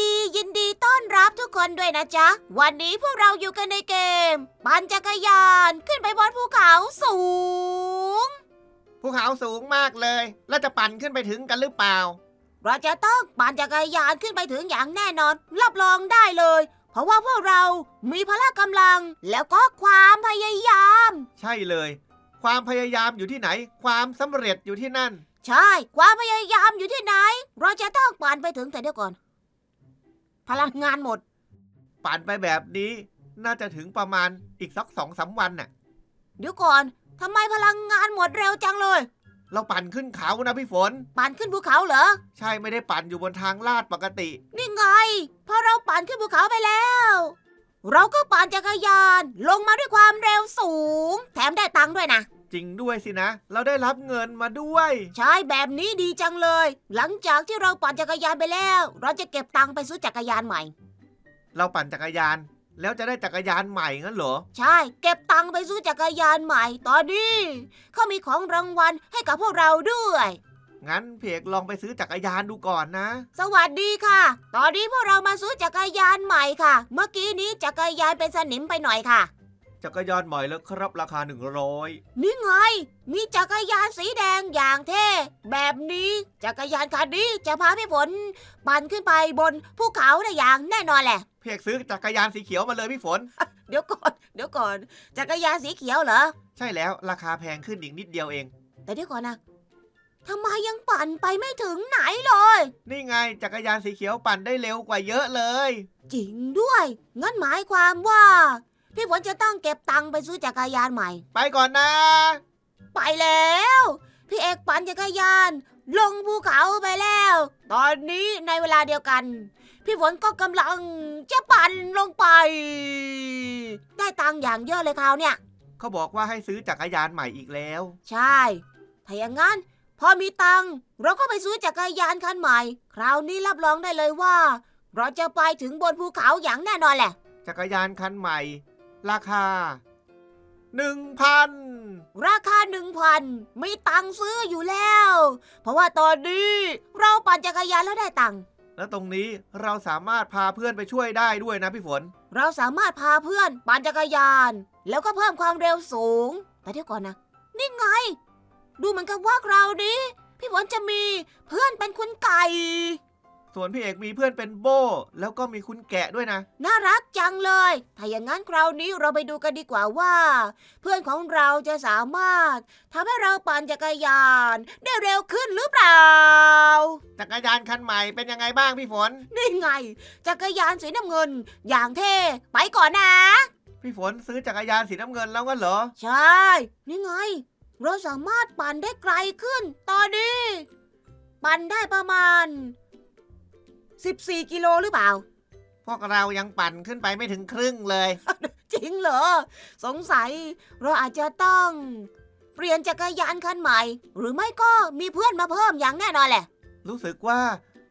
ดียินดีต้อนรับทุกคนด้วยนะจ๊ะ วันนี้พวกเราอยู่กันในเกม ปั่นจักรยานขึ้นไปบนภูเขาสูง ภูเขาสูงมากเลย แล้วจะปั่นขึ้นไปถึงกันหรือเปล่า เราจะต้องปั่นจักรยานขึ้นไปถึงอย่างแน่นอน รับรองได้เลย เพราะว่าพวกเรามีพละกำลัง แล้วก็ความพยายาม ใช่เลย ความพยายามอยู่ที่ไหน ความสำเร็จอยู่ที่นั่น ใช่ ความพยายามอยู่ที่ไหน เราจะต้องปั่นไปถึงแต่เดี๋ยวก่อน พลังงานหมด ปั่นไปแบบนี้ น่าจะถึงประมาณอีกสักสองสามวันน่ะ เดี๋ยวก่อนทำไมพลังงานหมดเร็วจังเลย เราปั่นขึ้นเขานะพี่ฝน ปั่นขึ้นภูเขาเหรอ ใช่ไม่ได้ปั่นอยู่บนทางลาดปกติ นี่ไง พอเราปั่นขึ้นภูเขาไปแล้ว เราก็ปั่นจักรยาน ลงมาด้วยความเร็วสูง แถมได้ตังค์ด้วยนะ จริงด้วยสินะ เราได้รับเงินมาด้วย ใช่แบบนี้ดีจังเลย หลังจากที่เราปั่นจักรยานไปแล้ว เราจะเก็บตังค์ไปซื้อจักรยานใหม่ เราปั่นจักรยาน แล้วจะได้จักรยานใหม่งั้นเหรอ ใช่ เก็บตังค์ไปซื้อจักรยานใหม่ ตอนนี้เขามีของรางวัลให้กับพวกเราด้วย งั้นเพกลองไปซื้อจักรยานดูก่อนนะ สวัสดีค่ะ ตอนนี้พวกเรามาซื้อจักรยานใหม่ค่ะ เมื่อกี้นี้จักรยานเป็นสนิมไปหน่อยค่ะ จักรยานใหม่แล้วครับราคา 100 นี่ไง มีจักรยานสีแดงอย่างเท่ แบบนี้จักรยานคันนี้จะพาพี่ฝนปั่นขึ้นไปบนภูเขาได้อย่างแน่นอนแหละ เพกซื้อจักรยานสีเขียวมาเลยพี่ฝน เดี๋ยวก่อน เดี๋ยวก่อน จักรยานสีเขียวเหรอ ใช่แล้วราคาแพงขึ้นอีกนิดเดียวเอง แต่เดี๋ยวก่อนนะทำไมยังปั่นไปไม่ถึงไหนเลย นี่ไงจักรยานสีเขียวปั่นได้เร็วกว่าเยอะเลย จริงด้วย งั้นหมายความว่า พี่ฝนจะต้องเก็บตังค์ไปซื้อจักรยานใหม่ ไปก่อนนะ ไปแล้ว พี่เอกปั่นจักรยาน ลงภูเขาไปแล้ว ตอนนี้ในเวลาเดียวกัน พี่ฝนก็กำลังจะปั่นลงไป ได้ตังค์อย่างเยอะเลยคราวเนี่ย เขาบอกว่าให้ซื้อจักรยานใหม่อีกแล้ว ใช่ ถ้าอย่างนั้น พอมีตังค์เราก็ไปซื้อจักรยานคันใหม่ คราวนี้รับรองได้เลยว่า เราจะไปถึงบนภูเขาอย่างแน่นอนแหละ จักรยานคันใหม่ ราคาหนึ่งพันราคาหนึ่งพันมีตังค์ซื้ออยู่แล้ว เพราะว่าตอนนี้เราปั่นจักรยานแล้วได้ตังค์แล้วตรงนี้เราสามารถพาเพื่อนไปช่วยได้ด้วยนะพี่ฝน เราสามารถพาเพื่อนปั่นจักรยาน แล้วก็เพิ่มความเร็วสูง แต่เดี๋ยวก่อนนะ นี่ไง ดูเหมือนกับว่าคราวนี้ พี่ฝนจะมีเพื่อนเป็นคุณไก่ ส่วนพี่เอกมีเพื่อนเป็นโบ แล้วก็มีคุณแกะด้วยนะ น่ารักจังเลย ถ้าอย่างนั้นคราวนี้เราไปดูกันดีกว่าว่า เพื่อนของเราจะสามารถทำให้เราปั่นจักรยาน ได้เร็วขึ้นหรือเปล่า จักรยานคันใหม่เป็นยังไงบ้างพี่ฝน นี่ไง จักรยานสีน้ำเงิน อย่างเท่ ไปก่อนนะ พี่ฝนซื้อจักรยานสีน้ำเงินแล้วก็เหรอ ใช่ นี่ไง เราสามารถปั่นได้ไกลขึ้น ตอนนี้ ปั่นได้ประมาณ 14 กิโลหรือเปล่า พวกเรายังปั่นขึ้นไปไม่ถึงครึ่งเลย จริงเหรอ สงสัยเราอาจจะต้อง เปลี่ยนจักรยานคันใหม่ หรือไม่ก็มีเพื่อนมาเพิ่มอย่างแน่นอนแหละ รู้สึกว่า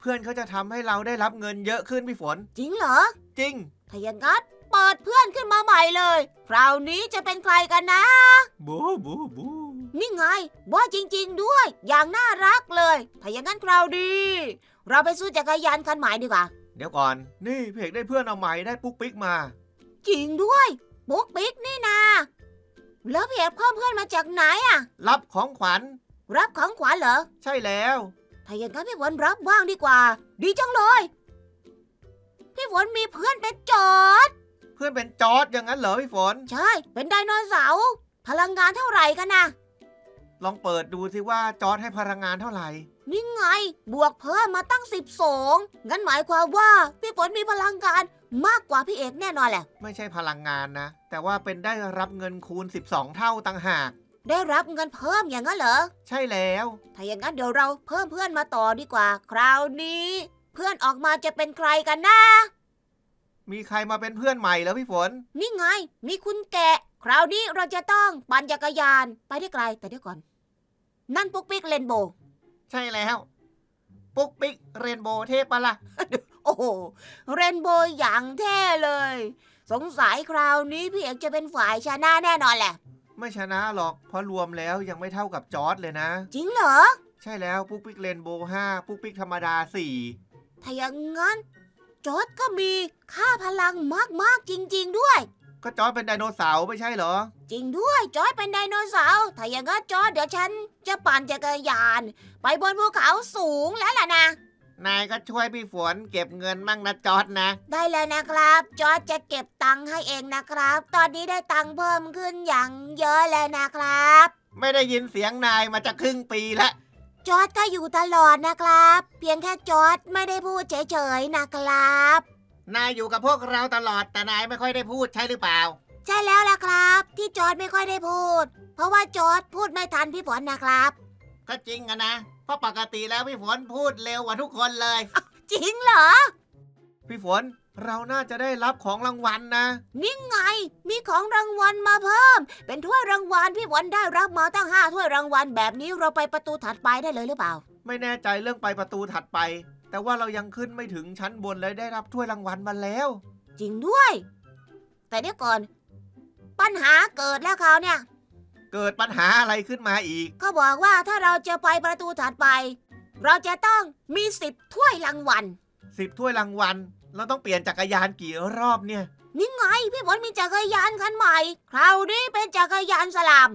เพื่อนเขาจะทำให้เราได้รับเงินเยอะขึ้นพี่ฝน จริงเหรอ จริง ถ้าอย่างนั้นเปิดเพื่อนขึ้นมาใหม่เลย คราวนี้จะเป็นใครกันนะ บูบูบูนี่ไงว่าจริง ๆ ด้วย อย่างน่ารักเลย ถ้าอย่างนั้นคราวดี เราไปซื้อจักรยานคันใหม่ดีกว่า เดี๋ยวก่อน นี่พี่เอกได้เพื่อนเอาใหม่ได้ปุ๊กปิ๊กมา จริงด้วยปุ๊กปิ๊กนี่นาแล้วพี่เอกเพิ่มเพื่อนมาจากไหนอะรับของขวัญ รับของขวัญเหรอ ใช่แล้ว ถ้าอย่างนั้นพี่ฝนรับว่างดีกว่า ดีจังเลย พี่ฝนมีเพื่อนเป็นจอด เพื่อนเป็นจอร์ดอย่างนั้นเหรอพี่ฝน ใช่ เป็นไดโนเสาร์ พลังงานเท่าไหร่กันนะ ลองเปิดดูสิว่าจอร์ดให้พลังงานเท่าไหร่ นี่ไง บวกเพิ่มมาตั้งสิบสองงั้นหมายความว่าพี่ฝนมีพลังงานมากกว่าพี่เอกแน่นอนแหละ ไม่ใช่พลังงานนะ แต่ว่าเป็นได้รับเงินคูณ 12 เท่าต่างหาก ได้รับเงินเพิ่มอย่างนั้นเหรอ ใช่แล้ว ถ้าอย่างนั้นเดี๋ยวเราเพิ่มเพื่อนมาต่อดีกว่า คราวนี้ เพื่อนออกมาจะเป็นใครกันนะ มีใครมาเป็นเพื่อนใหม่แล้วพี่ฝน นี่ไง มีคุณแกะ คราวนี้เราจะต้องปั่นจักรยานไปได้ไกลแต่เดี๋ยวก่อน นั่นปุ๊กปิ๊กเลนโบว์ใช่แล้ว ปุ๊กปิ๊กเรนโบว์เทพปะละ่ะ โอ้โหเรนโบว์อย่างเท่เลย สงสัยคราวนี้พี่เอกจะเป็นฝ่ายชนะแน่นอนแหละ ไม่ชนะหรอก เพราะรวมแล้วยังไม่เท่ากับจอร์ดเลยนะ จริงเหรอ ใช่แล้วปุ๊กปิ๊กเรนโบว์ห้าปุ๊กปิ๊กธรรมดาสี่ถ้าอย่างงั้นจอร์ดก็มีค่าพลังมากๆจริง ๆ ด้วย ก็จอร์จเป็นไดโนเสาร์ไม่ใช่เหรอ จริงด้วยจอร์ดเป็นไดโนเสาร์ถ้าอย่างนั้นจอร์ดเดี๋ยวฉันจะปั่นจักรยาน ไปบนภูเขาสูงแล้วล่ะนะ นายก็ช่วยพี่ฝนเก็บเงินมั่งนะจอร์จนะ ได้เลยนะครับ จอร์ดจะเก็บตังค์ให้เองนะครับ ตอนนี้ได้ตังค์เพิ่มขึ้นอย่างเยอะเลยนะครับ ไม่ได้ยินเสียงนายมาจะครึ่งปีแล้ว จอร์ดก็อยู่ตลอดนะครับ เพียงแค่จอร์ดไม่ได้พูดเฉยๆนะครับ นายอยู่กับพวกเราตลอดแต่นายไม่ค่อยได้พูดใช่หรือเปล่า ใช่แล้วล่ะครับ ที่จอร์ดไม่ค่อยได้พูด เพราะว่าจอร์ดพูดไม่ทันพี่ฝนนะครับ ก็จริงอะนะเพราะปกติแล้วพี่ฝนพูดเร็วกว่าทุกคนเลย จริงเหรอ พี่ฝนเราน่าจะได้รับของรางวัลนะ นี่ไง มีของรางวัลมาเพิ่ม เป็นถ้วยรางวัลพี่ฝนได้รับมาตั้งห้าถ้วยรางวัลแบบนี้เราไปประตูถัดไปได้เลยหรือเปล่า ไม่แน่ใจเรื่องไปประตูถัดไป แต่ว่าเรายังขึ้นไม่ถึงชั้นบนเลยได้รับถ้วยรางวัลมาแล้ว จริงด้วย แต่เดี๋ยวก่อน ปัญหาเกิดแล้วเขาวเนี่ย เกิดปัญหาอะไรขึ้นมาอีกเขาบอกว่าถ้าเราจะไปประตูถัดไป เราจะต้องมีสิบถ้วยรางวัลสิบถ้วยรางวัลเราต้องเปลี่ยนจักรยานกี่รอบเนี่ย นี่ไงพี่ฝนมีจักรยานคันใหม่ คราวนี้เป็นจักรยานสลาม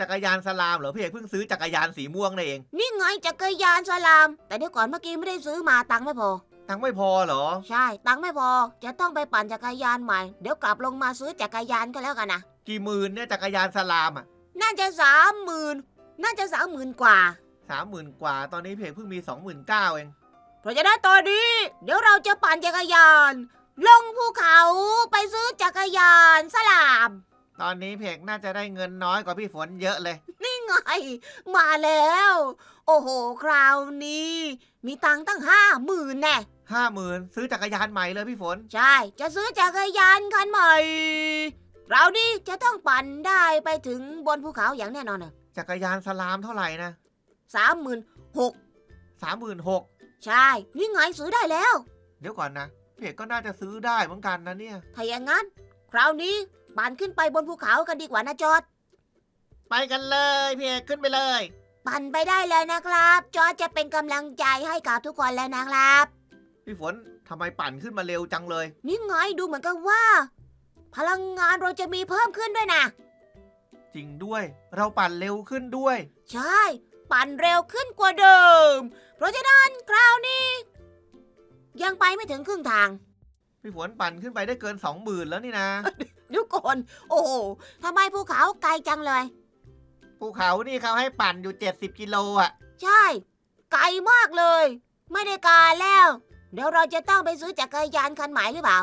จักรยานสลามเหรอพี่เอกเพิ่งซื้อจักรยานสีม่วงนั่นเองนี่ไงจักรยานสลาม แต่เดี๋ยวก่อนเมื่อกี้ไม่ได้ซื้อมาตังค์ไม่พอ ตังค์ไม่พอเหรอ ใช่ ตังค์ไม่พอ จะต้องไปปั่นจักรยานใหม่ เดี๋ยวกลับลงมาซื้อจักรยานก็แล้วกันนะ กี่หมื่นเนี่ยจักรยานสลามอะน่าจะสามหมื่นน่าจะสามหมื่นกว่า สามหมื่นกว่าตอนนี้พี่เอกเพิ่งมีสองหมื่นเก้าเอง เพราะฉะนั้นตอนนี้ เดี๋ยวเราจะปั่นจักรยาน ลงภูเขาไปซื้อจักรยานสลาม ตอนนี้พี่เอกน่าจะได้เงินน้อยกว่าพี่ฝนเยอะเลย นี่ไง มาแล้ว โอ้โห คราวนี้ มีตังค์ตั้งห้าหมื่นแน่ห้าหมื่นซื้อจักรยานใหม่เลยพี่ฝน ใช่ จะซื้อจักรยานคันใหม่ เรานี่จะต้องปั่นได้ไปถึงบนภูเขาอย่างแน่นอนเลยจักรยานสลามเท่าไหร่นะสามหมื่นหกสามหมื่นหกใช่ นี่ไงซื้อได้แล้ว เดี๋ยวก่อนนะพี่เอกก็น่าจะซื้อได้เหมือนกันนะเนี่ย ถ้าอย่างนั้น คราวนี้ ปั่นขึ้นไปบนภูเขากันดีกว่านะจอร์ดไปกันเลยพี่เอกขึ้นไปเลย ปั่นไปได้เลยนะครับ จอร์ดจะเป็นกำลังใจให้กับทุกคนแล้วนะครับ พี่ฝนทำไมปั่นขึ้นมาเร็วจังเลย นี่ไงดูเหมือนกับว่า พลังงานเราจะมีเพิ่มขึ้นด้วยนะ จริงด้วย เราปั่นเร็วขึ้นด้วย ใช่ ปั่นเร็วขึ้นกว่าเดิม เพราะฉะนั้นคราวนี้ ยังไปไม่ถึงครึ่งทาง พี่ฝนปั่นขึ้นไปได้เกินสองหมื่นแล้วนี่นะ เดี๋ยวก่อนโอ้โหทำไมภูเขาไกลจังเลย ภูเขานี่เขาให้ปั่นอยู่ 70 กิโลอะ ใช่ ไกลมากเลย ไม่ได้การแล้ว เดี๋ยวเราจะต้องไปซื้อจักรยานคันใหม่หรือเปล่า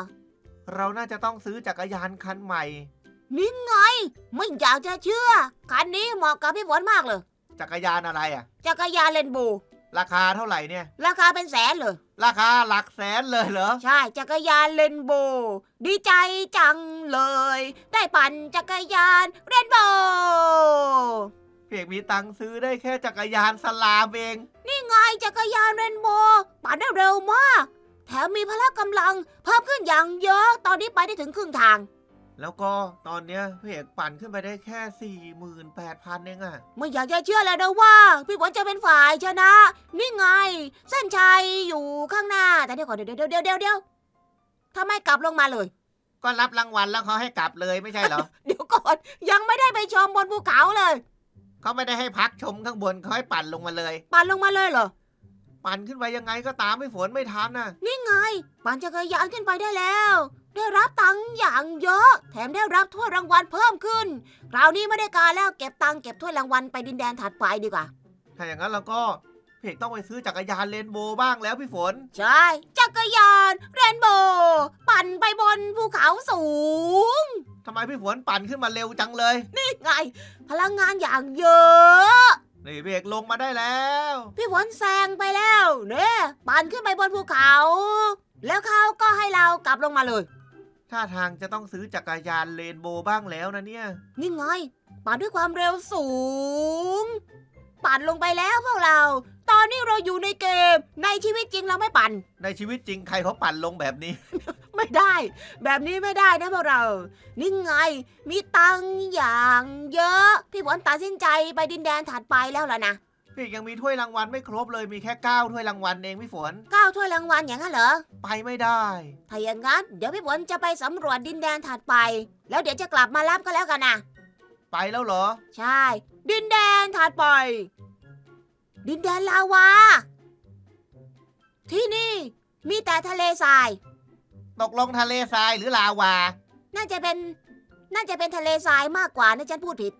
เราน่าจะต้องซื้อจักรยานคันใหม่ นี่ไง ไม่อยากจะเชื่อ คันนี้เหมาะกับพี่ฝนมากเลย จักรยานอะไรอะ จักรยานเลนโบว์ ราคาเท่าไหร่เนี่ย ราคาเป็นแสนเลย ราคาหลักแสนเลยเหรอ ใช่ จักรยานเลนโบว์ดีใจจังเลย ได้ปั่นจักรยานเรนโบว์พี่เอกมีตังค์ซื้อได้แค่จักรยานสลามเอง นี่ไงจักรยานเรนโบว์ปั่นได้เร็วมาก แถมมีพละกำลังเพิ่มขึ้นอย่างเยอะ ตอนนี้ไปได้ถึงครึ่งทาง แล้วก็ตอนเนี้ยพี่เอกปั่นขึ้นไปได้แค่ 48,000เองอะไม่อยากจะเชื่อเลยนะว่า พี่ฝนจะเป็นฝ่ายชนะ นี่ไง เส้นชัยอยู่ข้างหน้า แต่เดี๋ยวก่อนเดี๋ยวเดี๋ยวเดี๋ยวเดี๋ยวเดี๋ยวทำไมกลับลงมาเลย ก็รับรางวัลแล้วเขาให้กลับเลยไม่ใช่เหรอ เดี๋ยวก่อนยังไม่ได้ไปชมบนภูเขาเลย เขาไม่ได้ให้พักชมข้างบนเขาให้ปั่นลงมาเลย ปั่นลงมาเลยเหรอ ปั่นขึ้นไปยังไงก็ตามไม่ฝนไม่ทันน่ะ นี่ไง ปั่นจักรยานขึ้นไปได้แล้ว ได้รับตังค์อย่างเยอะ แถมได้รับถ้วยรางวัลเพิ่มขึ้น คราวนี้ไม่ได้การแล้วเก็บตังค์เก็บถ้วยรางวัลไปดินแดนถัดไปดีกว่า ถ้าอย่างนั้นเราก็พี่เอกต้องไปซื้อจักรยานเลนโบว์บ้างแล้วพี่ฝน ใช่ จักรยานเรนโบว์ปั่นไปบนภูเขาสูง ทำไมพี่ฝนปั่นขึ้นมาเร็วจังเลย นี่ไง พลังงานอย่างเยอะ นี่พี่เอกลงมาได้แล้ว พี่ฝนแซงไปแล้วเนี่ยปั่นขึ้นไปบนภูเขา แล้วเขาก็ให้เรากลับลงมาเลย ท่าทางจะต้องซื้อจักรยานเลนโบว์บ้างแล้วนะเนี่ย นี่ไงปั่นด้วยความเร็วสูง ปั่นลงไปแล้วพวกเรา ตอนนี้เราอยู่ในเกม ในชีวิตจริงเราไม่ปั่น ในชีวิตจริงใครเขาปั่นลงแบบนี้ ไม่ได้ แบบนี้ไม่ได้นะพวกเรา นี่ไง มีตังค์อย่างเยอะ พี่ฝนตัดสินใจไปดินแดนถัดไปแล้วล่ะนะ พี่เอกยังมีถ้วยรางวัลไม่ครบเลยมีแค่เก้าถ้วยรางวัลเองพี่ฝนเก้าถ้วยรางวัลอย่างนั้นเหรอ ไปไม่ได้ ถ้าอย่างนั้น เดี๋ยวพี่ฝนจะไปสำรวจดินแดนถัดไป แล้วเดี๋ยวจะกลับมารับก็แล้วกันนะ ไปแล้วเหรอ ใช่ ดินแดนถัดไป ดินแดนลาวา ที่นี่ มีแต่ทะเลทราย ตกลงทะเลทรายหรือลาวา น่าจะเป็น น่าจะเป็นทะเลทรายมากกว่านะฉันพูดผิด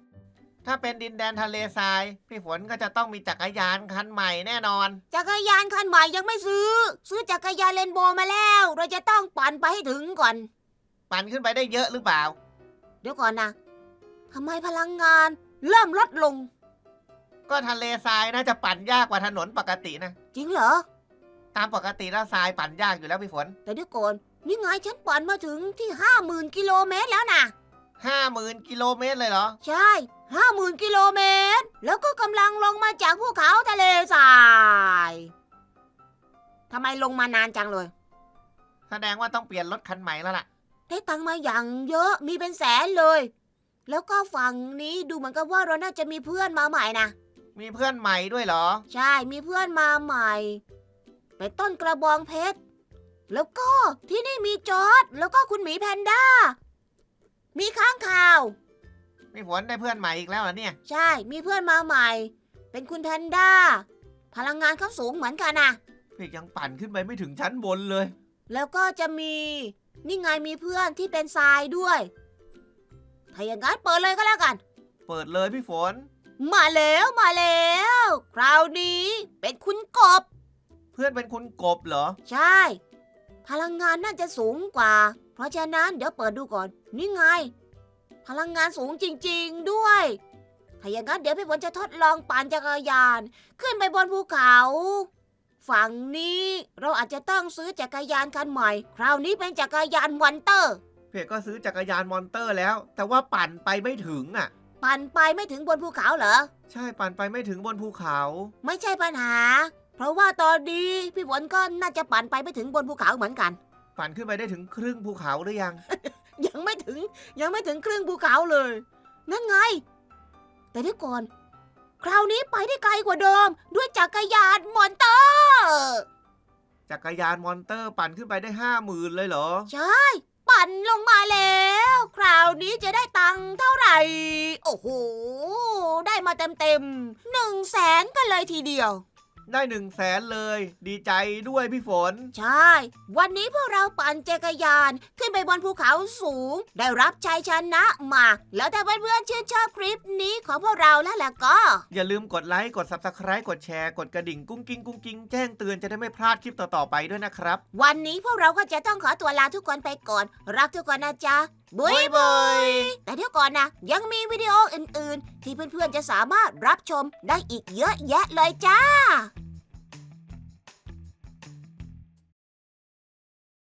ถ้าเป็นดินแดนทะเลทราย พี่ฝนก็จะต้องมีจักรยานคันใหม่แน่นอน จักรยานคันใหม่ยังไม่ซื้อ ซื้อจักรยานเลนโบว์มาแล้ว เราจะต้องปั่นไปให้ถึงก่อน ปั่นขึ้นไปได้เยอะหรือเปล่า เดี๋ยวก่อนนะทำไมพลังงาน เริ่มลดลง ก็ทะเลทรายน่าจะปั่นยากกว่าถนนปกตินะ จริงเหรอ ตามปกติแล้วทรายปั่นยากอยู่แล้วพี่ฝน แต่เดี๋ยวก่อนนี่ไงฉันปั่นมาถึงที่ห้าหมื่นกิโลเมตรแล้วนะ ห้าหมื่นกิโลเมตรเลยเหรอ ใช่ห้าหมื่นกิโลเมตร แล้วก็กำลังลงมาจากภูเขาทะเลทรายทำไมลงมานานจังเลย แสดงว่าต้องเปลี่ยนรถคันใหม่แล้วล่ะ ได้ตังค์มาอย่างเยอะมีเป็นแสนเลย แล้วก็ฝั่งนี้ดูเหมือนกับว่าเราน่าจะมีเพื่อนมาใหม่นะ มีเพื่อนใหม่ด้วยเหรอ ใช่ มีเพื่อนมาใหม่ไปต้นกระบองเพชร แล้วก็ที่นี่มีจอร์ดแล้วก็คุณหมีแพนด้า มีข้างข่าวพี่ฝนได้เพื่อนใหม่อีกแล้วเหรอเนี่ย ใช่ มีเพื่อนมาใหม่ เป็นคุณแพนด้า พลังงานเขาสูงเหมือนกันนะพี่ยังปั่นขึ้นไปไม่ถึงชั้นบนเลย แล้วก็จะมี นี่ไงมีเพื่อนที่เป็นทรายด้วย ถ้าอย่างนั้นเปิดเลยก็แล้วกัน เปิดเลยพี่ฝน มาแล้วมาแล้ว คราวนี้เป็นคุณกบ เพื่อนเป็นคุณกบเหรอ ใช่ พลังงานน่าจะสูงกว่าเพ ราะฉะนั้นเดี๋ยวเปิดดูก่อน นี่ไง พลังงานสูงจริง ๆ ด้วย ถ้าอย่างนั้นเดี๋ยวพี่ฝนจะทดลองปั่นจักรยาน ขึ้นไปบนภูเขา ฝั่งนี้เราอาจจะต้องซื้อจักรยานคันใหม่ คราวนี้เป็นจักรยานมอนเตอร์ เพจก็ซื้อจักรยานมอนเตอร์แล้ว แต่ว่าปั่นไปไม่ถึงอะ ปั่นไปไม่ถึงบนภูเขาเหรอ ใช่ปั่นไปไม่ถึงบนภูเขา ไม่ใช่ปัญหา เพราะว่าตอนนี้พี่ฝนก็น่าจะปั่นไปไม่ถึงบนภูเขาเหมือนกัน ปั่นขึ้นไปได้ถึงครึ่งภูเขาหรือยัง ยังไม่ถึงยังไม่ถึงครึ่งภูเขาเลย นั่นไง แต่เดี๋ยวก่อน คราวนี้ไปได้ไกลกว่าเดิม ด้วยจักรยานมอนเตอร์จักรยานมอนเตอร์ปั่นขึ้นไปได้ห้าหมื่นเลยเหรอ ใช่ ปั่นลงมาแล้ว คราวนี้จะได้ตังค์เท่าไหร่ โอ้โห ได้มาเต็มเต็มๆหนึ่งแสนกันเลยทีเดียว ได้หนึ่งแสนเลย ดีใจด้วยพี่ฝน ใช่ วันนี้พวกเราปั่นจักรยาน ขึ้นไปบนภูเขาสูง ได้รับชัยชนะมา แล้วถ้าเพื่อนๆชื่นชอบคลิปนี้ของพวกเราแล้วล่ะก็ อย่าลืมกดไลค์กด subscribe กดแชร์กดกระดิ่งกุ้งกิ้งกุ้งกิ้งแจ้งเตือนจะได้ไม่พลาดคลิปต่อๆไปด้วยนะครับ วันนี้พวกเราก็จะต้องขอตัวลาทุกคนไปก่อน รักทุกคนนะจ๊ะบุยบุยแต่เดี๋ยวก่อนนะ ยังมีวิดีโออื่นๆ ที่เพื่อนๆจะสามารถรับชมได้อีกเยอะแยะเลยจ้า